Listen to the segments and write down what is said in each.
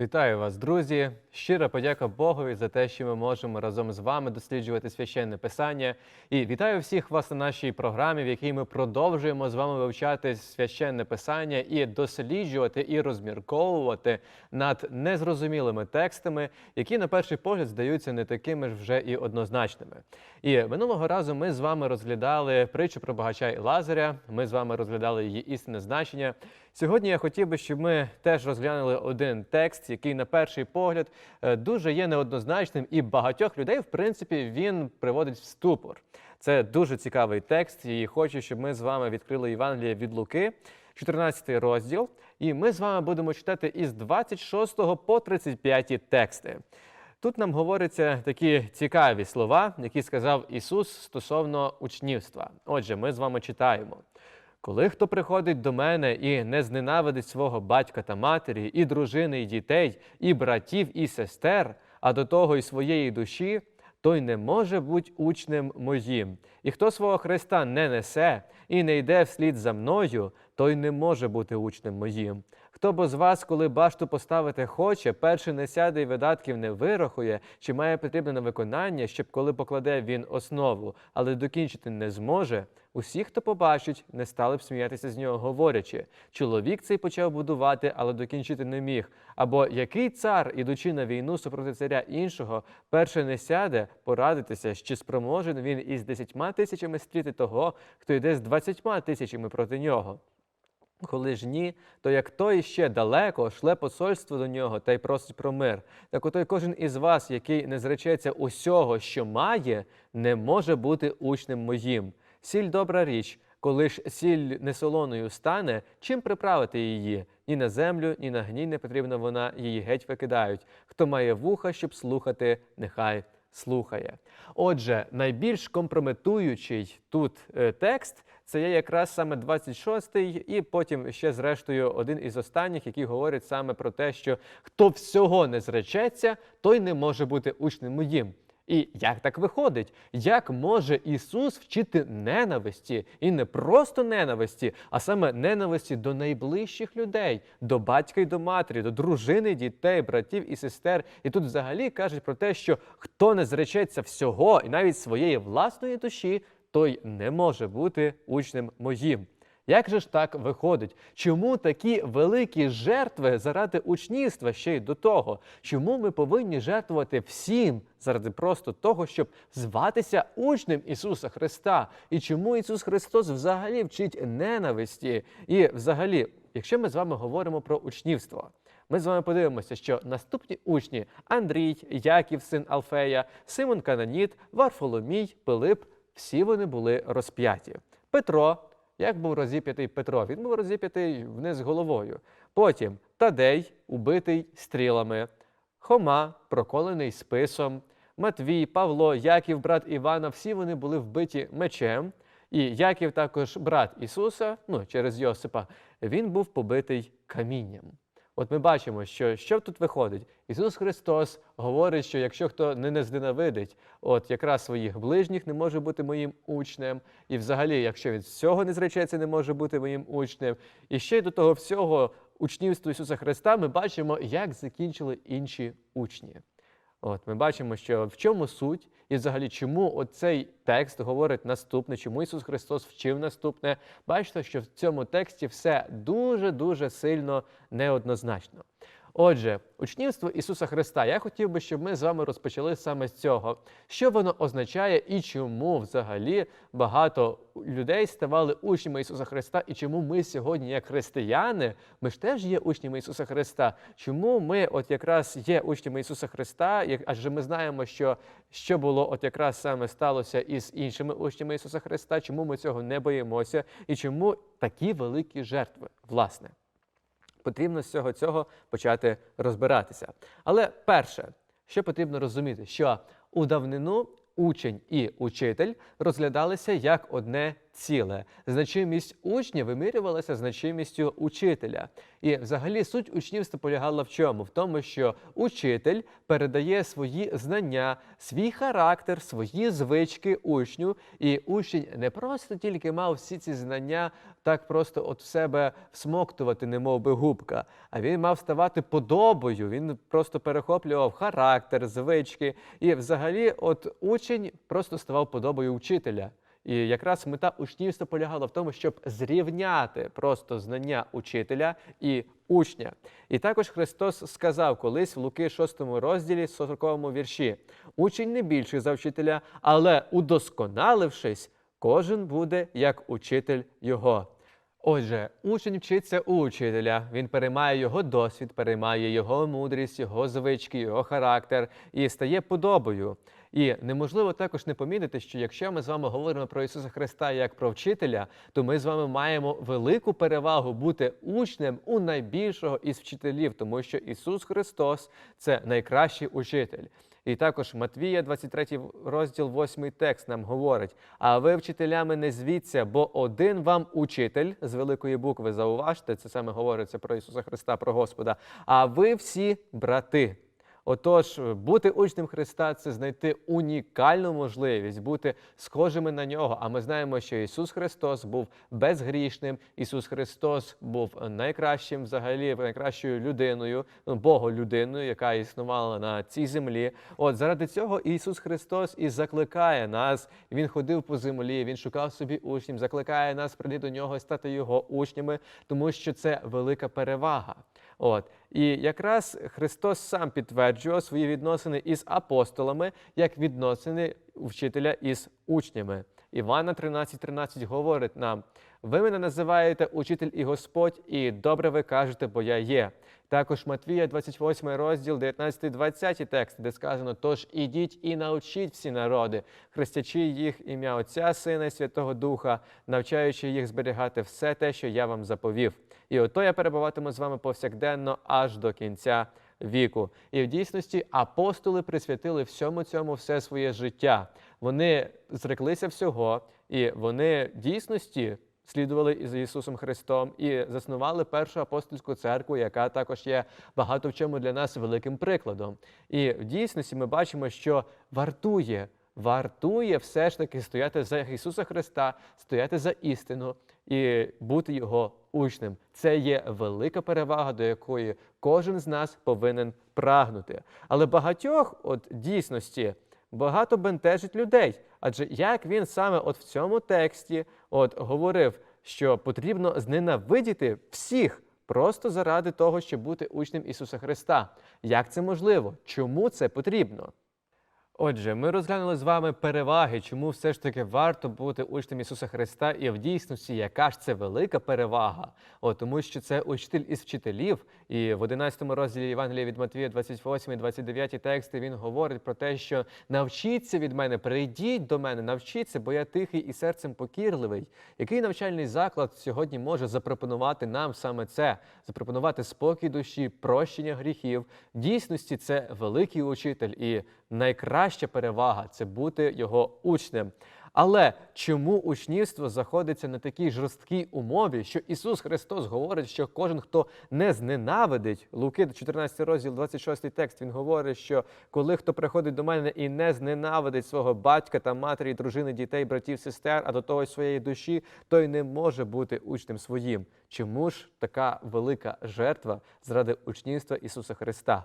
Вітаю вас, друзі! Щира подяка Богові за те, що ми можемо разом з вами досліджувати священне писання. І вітаю всіх вас на нашій програмі, в якій ми продовжуємо з вами вивчати священне писання і досліджувати і розмірковувати над незрозумілими текстами, які на перший погляд здаються не такими ж вже і однозначними. І минулого разу ми з вами розглядали притчу про багача і Лазаря. Ми з вами розглядали її істинне значення. Сьогодні я хотів би, щоб ми теж розглянули один текст, який на перший погляд е, дуже є неоднозначним, і багатьох людей, в принципі, він приводить в ступор. Це дуже цікавий текст, і хочу, щоб ми з вами відкрили Євангеліє від Луки, 14 розділ. І ми з вами будемо читати із 26 по 35 тексти. Тут нам говоряться такі цікаві слова, які сказав Ісус стосовно учнівства. Отже, ми з вами читаємо. Коли хто приходить до мене і не зненавидить свого батька та матері, і дружини, і дітей, і братів, і сестер, а до того й своєї душі, той не може бути учнем моїм. І хто свого Христа не несе і не йде вслід за мною, той не може бути учнем моїм. Хто бо з вас, коли башту поставити хоче, перший не сяде і видатків не вирахує, чи має потрібне на виконання, щоб коли покладе він основу, але докінчити не зможе, усі, хто побачить, не стали б сміятися з нього, говорячи: чоловік цей почав будувати, але докінчити не міг. Або який цар, ідучи на війну супроти царя іншого, перше не сяде порадитися, чи спроможен він із десятьма тисячами стріти того, хто йде з двадцятьма тисячами проти нього. Коли ж ні, то як той ще далеко шле посольство до нього та й просить про мир. Так отой кожен із вас, який не зречеться усього, що має, не може бути учнем моїм. Сіль добра річ, коли ж сіль несолоною стане, чим приправити її? Ні на землю, ні на гній не потрібна вона, її геть викидають. Хто має вуха, щоб слухати, нехай слухає. Отже, найбільш компрометуючий тут е, текст це є якраз саме 26-й, і потім ще зрештою один із останніх, який говорить саме про те, що хто всього не зречеться, той не може бути учнем моїм. І як так виходить? Як може Ісус вчити ненависті і не просто ненависті, а саме ненависті до найближчих людей, до батька й до матері, до дружини, дітей, братів і сестер? І тут взагалі кажуть про те, що хто не зречеться всього і навіть своєї власної душі, той не може бути учнем моїм. Як же ж так виходить? Чому такі великі жертви заради учнівства ще й до того? Чому ми повинні жертвувати всім заради просто того, щоб зватися учнем Ісуса Христа? І чому Ісус Христос взагалі вчить ненависті? І взагалі, якщо ми з вами говоримо про учнівство, ми з вами подивимося, що наступні учні Андрій, Яків, син Алфея, Симон Кананіт, Варфоломій, Пилип всі вони були розп'яті. Петро. Як був розіп'ятий Петро? Він був розіп'ятий вниз головою. Потім Тадей, убитий стрілами, Хома, проколений списом, Матвій, Павло, Яків, брат Івана, всі вони були вбиті мечем. І Яків також брат Ісуса, ну через Йосипа, він був побитий камінням. От ми бачимо, що що тут виходить. Ісус Христос говорить, що якщо хто не незненавидить, от якраз своїх ближніх не може бути моїм учнем, і взагалі, якщо від всього не зречеться, не може бути моїм учнем. І ще й до того всього учнівства Ісуса Христа ми бачимо, як закінчили інші учні. От ми бачимо, що в чому суть, і взагалі, чому оцей текст говорить наступне, чому Ісус Христос вчив наступне. Бачите, що в цьому тексті все дуже дуже сильно неоднозначно. Отже, учнівство Ісуса Христа. Я хотів би, щоб ми з вами розпочали саме з цього, що воно означає і чому взагалі багато людей ставали учнями Ісуса Христа, і чому ми сьогодні, як християни, ми ж теж є учнями Ісуса Христа. Чому ми, от якраз є учнями Ісуса Христа, адже ми знаємо, що що було от якраз саме сталося із іншими учнями Ісуса Христа, чому ми цього не боїмося, і чому такі великі жертви, власне потрібно з цього цього почати розбиратися. Але перше, що потрібно розуміти, що у давнину учень і учитель розглядалися як одне ціле. Значимість учня вимірювалася значимістю учителя. І взагалі суть учнівства полягала в чому? В тому, що учитель передає свої знання, свій характер, свої звички учню, і учень не просто тільки мав всі ці знання так просто от в себе всмоктувати, немов би губка, а він мав ставати подобою. Він просто перехоплював характер, звички. І взагалі, от учень просто ставав подобою учителя. І якраз мета учнівства полягала в тому, щоб зрівняти просто знання учителя і учня. І також Христос сказав колись в Луки 6 розділі, 40 вірші: учень не більший за вчителя, але удосконалившись, кожен буде як учитель його. Отже, учень вчиться у учителя, він переймає його досвід, переймає його мудрість, його звички, його характер і стає подобою. І неможливо також не помітити, що якщо ми з вами говоримо про Ісуса Христа як про вчителя, то ми з вами маємо велику перевагу бути учнем у найбільшого із вчителів, тому що Ісус Христос це найкращий учитель. І також Матвія, 23 розділ, 8 текст нам говорить: а ви вчителями не звіться, бо один вам учитель з великої букви, зауважте, це саме говориться про Ісуса Христа, про Господа. А ви всі брати. Отож, бути учнем Христа це знайти унікальну можливість бути схожими на нього. А ми знаємо, що Ісус Христос був безгрішним. Ісус Христос був найкращим, взагалі, найкращою людиною, ну, Боголюдиною, яка існувала на цій землі. От заради цього Ісус Христос і закликає нас. Він ходив по землі, він шукав собі учнів, закликає нас прийти до нього і стати його учнями, тому що це велика перевага. От і якраз Христос сам підтверджував свої відносини із апостолами як відносини вчителя із учнями. Івана 13,13 13 говорить нам: ви мене називаєте учитель і Господь, і добре ви кажете, бо я є. Також Матвія, 28 розділ, 19-20 текст, де сказано: Тож ідіть і навчіть всі народи, хрестячи їх ім'я Отця, Сина і Святого Духа, навчаючи їх зберігати все те, що я вам заповів. І ото я перебуватиму з вами повсякденно аж до кінця віку. І в дійсності апостоли присвятили всьому цьому все своє життя. Вони зреклися всього, і вони дійсності слідували із Ісусом Христом і заснували першу апостольську церкву, яка також є багато в чому для нас великим прикладом. І в дійсності ми бачимо, що вартує. Вартує все ж таки стояти за Ісуса Христа, стояти за істину і бути Його учнем. Це є велика перевага, до якої кожен з нас повинен прагнути. Але багатьох, от дійсності, багато бентежить людей. Адже як він саме от в цьому тексті от говорив, що потрібно зненавидіти всіх просто заради того, щоб бути учнем Ісуса Христа. Як це можливо? Чому це потрібно? Отже, ми розглянули з вами переваги, чому все ж таки варто бути учнем Ісуса Христа, і в дійсності, яка ж це велика перевага, О, тому що це учитель із вчителів. І в 11 розділі Євангелія від Матвія, 28, 29 тексти він говорить про те, що навчіться від мене, прийдіть до мене, навчіться, бо я тихий і серцем покірливий. Який навчальний заклад сьогодні може запропонувати нам саме це, запропонувати спокій душі, прощення гріхів? В дійсності це великий учитель і найкраща перевага це бути його учнем. Але чому учнівство заходиться на такій жорсткій умові, що Ісус Христос говорить, що кожен, хто не зненавидить, Луки, 14 розділ, 26 текст, він говорить, що коли хто приходить до мене і не зненавидить свого батька та матері, дружини, дітей, братів, сестер, а до того своєї душі, той не може бути учнем своїм. Чому ж така велика жертва заради учнівства Ісуса Христа?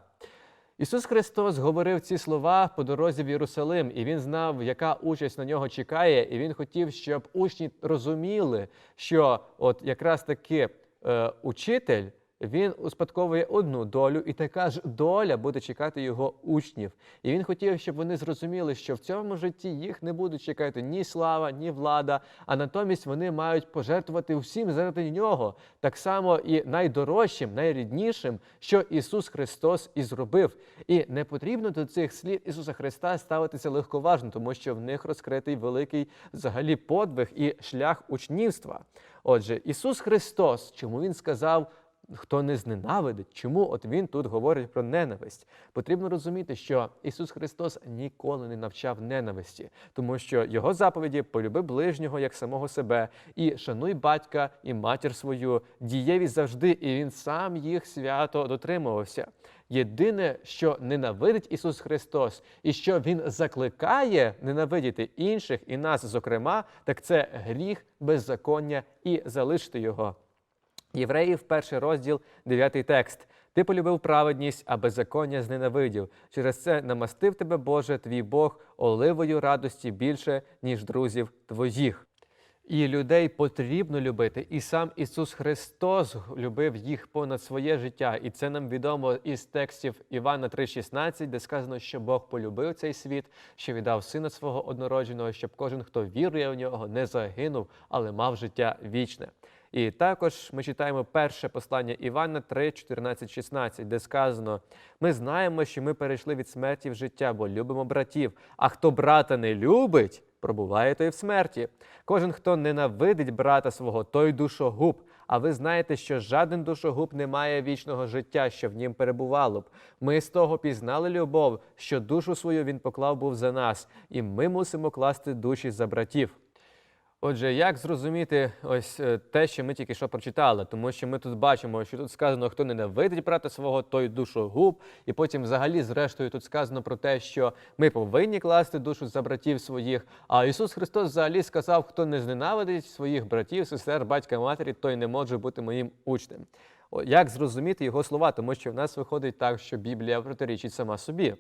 Ісус Христос говорив ці слова по дорозі в Єрусалим, і Він знав, яка участь на нього чекає, і він хотів, щоб учні розуміли, що от якраз таки е, учитель він успадковує одну долю, і така ж доля буде чекати його учнів. І він хотів, щоб вони зрозуміли, що в цьому житті їх не будуть чекати ні слава, ні влада, а натомість вони мають пожертвувати всім заради нього, так само і найдорожчим, найріднішим, що Ісус Христос і зробив. І не потрібно до цих слів Ісуса Христа ставитися легковажно, тому що в них розкритий великий взагалі подвиг і шлях учнівства. Отже, Ісус Христос, чому Він сказав хто не зненавидить, чому от він тут говорить про ненависть? Потрібно розуміти, що Ісус Христос ніколи не навчав ненависті, тому що його заповіді полюби ближнього як самого себе, і шануй батька і матір свою, дієві завжди, і він сам їх свято дотримувався. Єдине, що ненавидить Ісус Христос, і що Він закликає ненавидіти інших і нас, зокрема, так це гріх, беззаконня і залишити його. Євреїв, перший розділ, дев'ятий текст. Ти полюбив праведність, а беззаконня зненавидів. Через це намастив тебе, Боже, твій Бог, оливою радості більше, ніж друзів твоїх. І людей потрібно любити, і сам Ісус Христос любив їх понад своє життя. І це нам відомо із текстів Івана 3,16, де сказано, що Бог полюбив цей світ, що віддав сина свого однородженого, щоб кожен, хто вірує в нього, не загинув, але мав життя вічне. І також ми читаємо перше послання Івана 3, 14, 16, де сказано: ми знаємо, що ми перейшли від смерті в життя, бо любимо братів. А хто брата не любить, пробуває той в смерті. Кожен, хто ненавидить брата свого, той душогуб. А ви знаєте, що жаден душогуб не має вічного життя, що в нім перебувало б. Ми з того пізнали любов, що душу свою він поклав був за нас, і ми мусимо класти душі за братів. Отже, як зрозуміти ось е, те, що ми тільки що прочитали, тому що ми тут бачимо, що тут сказано, хто ненавидить брата свого, той душогуб, і потім, взагалі, зрештою, тут сказано про те, що ми повинні класти душу за братів своїх. А Ісус Христос взагалі сказав, хто не зненавидить своїх братів, сестер, батька, матері, той не може бути моїм учнем. Як зрозуміти його слова, тому що в нас виходить так, що Біблія протирічить сама собі.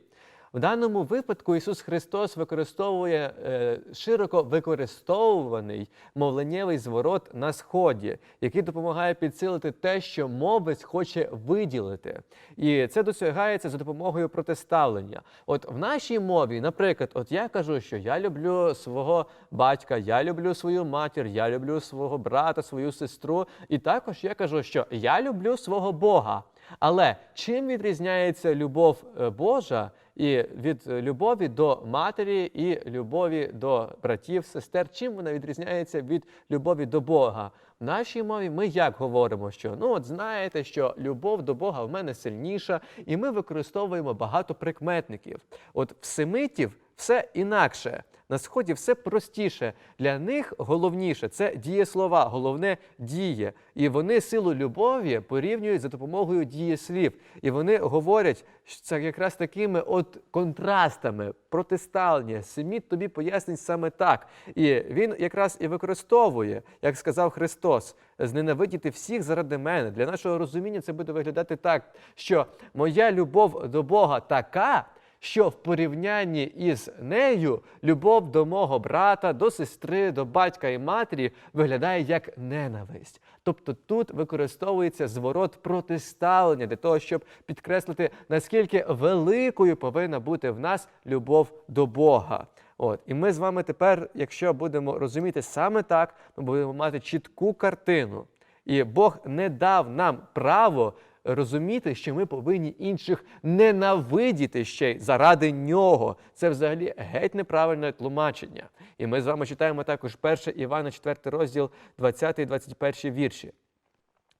В даному випадку Ісус Христос використовує е, широко використовуваний мовленнєвий зворот на сході, який допомагає підсилити те, що мовець хоче виділити. І це досягається за допомогою протиставлення. От в нашій мові, наприклад, от я кажу, що я люблю свого батька, я люблю свою матір, я люблю свого брата, свою сестру. І також я кажу, що я люблю свого Бога. Але чим відрізняється любов е, Божа і від е, любові до матері і любові до братів, сестер? Чим вона відрізняється від любові до Бога? В нашій мові ми як говоримо, що ну от знаєте, що любов до Бога в мене сильніша, і ми використовуємо багато прикметників. От в семитів все інакше. На сході все простіше. Для них головніше це дієслова, головне діє. І вони силу любові порівнюють за допомогою дієслів. І вони говорять, що це якраз такими от контрастами, протиставлення. Семіт тобі пояснить саме так. І він якраз і використовує, як сказав Христос, зненавидіти всіх заради мене. Для нашого розуміння це буде виглядати так, що моя любов до Бога така що в порівнянні із нею любов до мого брата, до сестри, до батька і матері виглядає як ненависть. Тобто тут використовується зворот протиставлення для того, щоб підкреслити, наскільки великою повинна бути в нас любов до Бога. От і ми з вами тепер, якщо будемо розуміти саме так, ми будемо мати чітку картину. І Бог не дав нам право розуміти, що ми повинні інших ненавидіти ще й заради нього. Це взагалі геть неправильне тлумачення. І ми з вами читаємо також 1 Івана, 4 розділ, 20 і 21 вірші.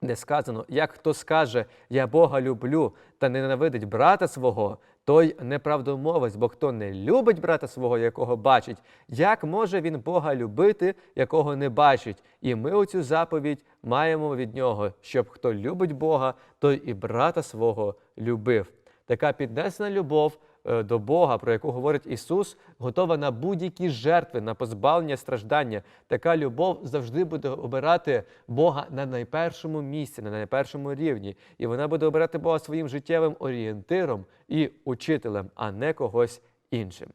Де сказано, як хто скаже, я Бога люблю та ненавидить брата свого, той неправдомовець, бо хто не любить брата свого, якого бачить, як може він Бога любити, якого не бачить? І ми оцю заповідь маємо від нього, щоб хто любить Бога, той і брата свого любив. Така піднесена любов до Бога, про яку говорить Ісус, готова на будь-які жертви, на позбавлення страждання. Така любов завжди буде обирати Бога на найпершому місці, на найпершому рівні. І вона буде обирати Бога своїм життєвим орієнтиром і учителем, а не когось іншим.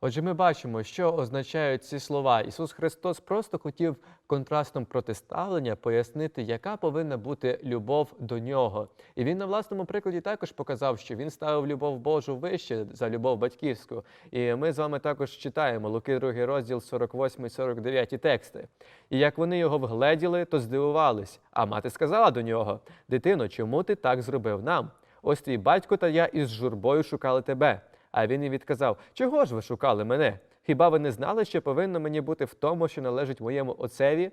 Отже, ми бачимо, що означають ці слова. Ісус Христос просто хотів контрастом протиставлення пояснити, яка повинна бути любов до нього. І він на власному прикладі також показав, що він ставив любов Божу вище за любов батьківську. І ми з вами також читаємо Луки, 2 розділ, 48, 49 тексти. І як вони його вгледіли, то здивувались. А мати сказала до нього: Дитино, чому ти так зробив нам? Ось твій батько та я із журбою шукали тебе. А він і відказав: Чого ж ви шукали мене? Хіба ви не знали, що повинно мені бути в тому, що належить моєму отцеві?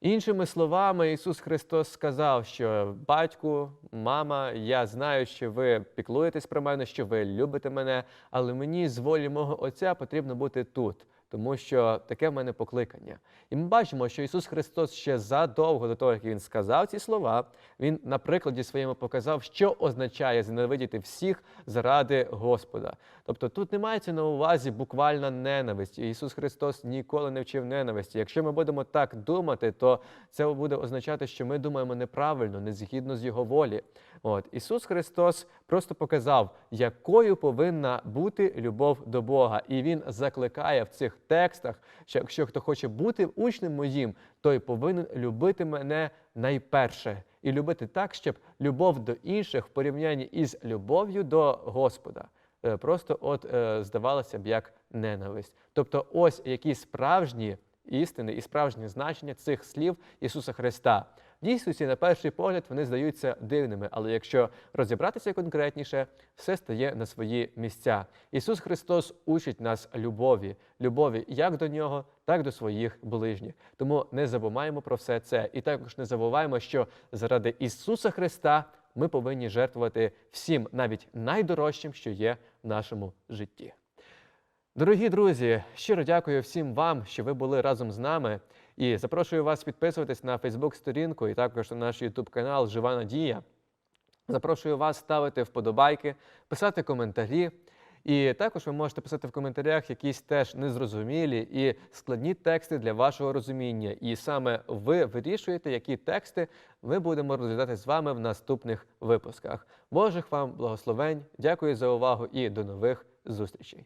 Іншими словами, Ісус Христос сказав, що батьку, мама, я знаю, що ви піклуєтесь про мене, що ви любите мене, але мені з волі мого Отця потрібно бути тут, тому що таке в мене покликання. І ми бачимо, що Ісус Христос ще задовго до того, як Він сказав ці слова, Він на прикладі своєму показав, що означає зненавидіти всіх заради Господа. Тобто тут не мається на увазі буквальна ненависть. Ісус Христос ніколи не вчив ненависті. Якщо ми будемо так думати, то це буде означати, що ми думаємо неправильно, не згідно з Його волі. От Ісус Христос просто показав, якою повинна бути любов до Бога. І Він закликає в цих текстах, що якщо хто хоче бути учнем моїм, той повинен любити мене найперше і любити так, щоб любов до інших в порівнянні із любов'ю до Господа е, просто от е, здавалося б як ненависть. Тобто, ось які справжні істини і справжнє значення цих слів Ісуса Христа. Дійсності, на перший погляд, вони здаються дивними, але якщо розібратися конкретніше, все стає на свої місця. Ісус Христос учить нас любові, любові як до нього, так до своїх ближніх. Тому не забуваємо про все це. І також не забуваємо, що заради Ісуса Христа ми повинні жертвувати всім, навіть найдорожчим, що є в нашому житті. Дорогі друзі, щиро дякую всім вам, що ви були разом з нами. І запрошую вас підписуватись на Фейсбук-сторінку і також на наш Ютуб канал Жива Надія. Запрошую вас ставити вподобайки, писати коментарі. І також ви можете писати в коментарях якісь теж незрозумілі і складні тексти для вашого розуміння. І саме ви вирішуєте, які тексти ми будемо розглядати з вами в наступних випусках. Божих вам благословень, дякую за увагу і до нових зустрічей.